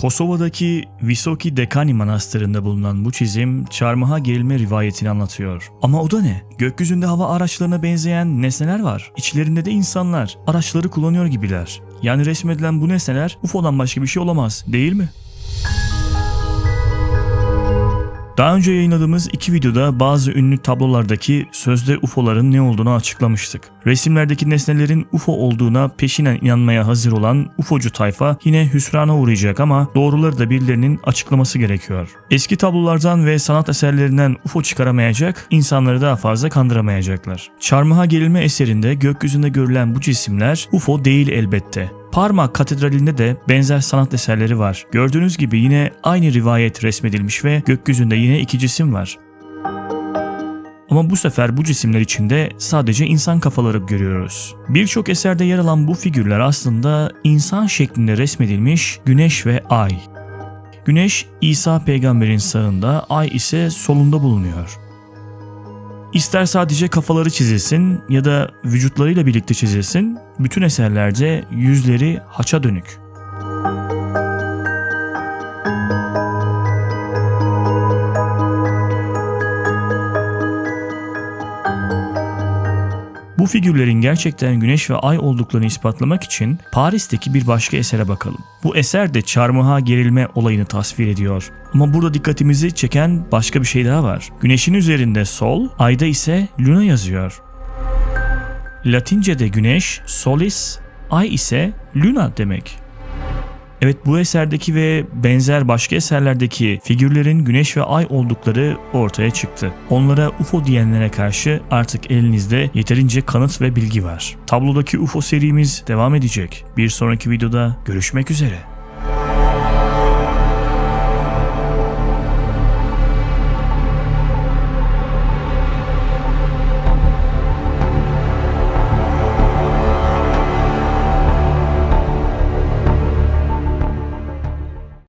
Kosova'daki Visoki Dekani Manastırı'nda bulunan bu çizim çarmıha gerilme rivayetini anlatıyor. Ama o da ne? Gökyüzünde hava araçlarına benzeyen nesneler var. İçlerinde de insanlar. Araçları kullanıyor gibiler. Yani resmedilen bu nesneler UFO'dan başka bir şey olamaz değil mi? Daha önce yayınladığımız iki videoda bazı ünlü tablolardaki sözde UFO'ların ne olduğunu açıklamıştık. Resimlerdeki nesnelerin UFO olduğuna peşinen inanmaya hazır olan UFO'cu tayfa yine hüsrana uğrayacak ama doğruları da birilerinin açıklaması gerekiyor. Eski tablolardan ve sanat eserlerinden UFO çıkaramayacak, insanları daha fazla kandıramayacaklar. Çarmıha gerilme eserinde gökyüzünde görülen bu cisimler UFO değil elbette. Parma Katedrali'nde de benzer sanat eserleri var. Gördüğünüz gibi yine aynı rivayet resmedilmiş ve gökyüzünde yine iki cisim var. Ama bu sefer bu cisimler içinde sadece insan kafaları görüyoruz. Birçok eserde yer alan bu figürler aslında insan şeklinde resmedilmiş güneş ve ay. Güneş İsa peygamberin sağında, ay ise solunda bulunuyor. İster sadece kafaları çizilsin ya da vücutlarıyla birlikte çizilsin, bütün eserlerde yüzleri haça dönük. Bu figürlerin gerçekten güneş ve ay olduklarını ispatlamak için Paris'teki bir başka esere bakalım. Bu eser de çarmıha gerilme olayını tasvir ediyor. Ama burada dikkatimizi çeken başka bir şey daha var. Güneşin üzerinde sol, ayda ise luna yazıyor. Latince'de güneş solis, ay ise luna demek. Evet bu eserdeki ve benzer başka eserlerdeki figürlerin güneş ve ay oldukları ortaya çıktı. Onlara UFO diyenlere karşı artık elinizde yeterince kanıt ve bilgi var. Tablodaki UFO serimiz devam edecek. Bir sonraki videoda görüşmek üzere.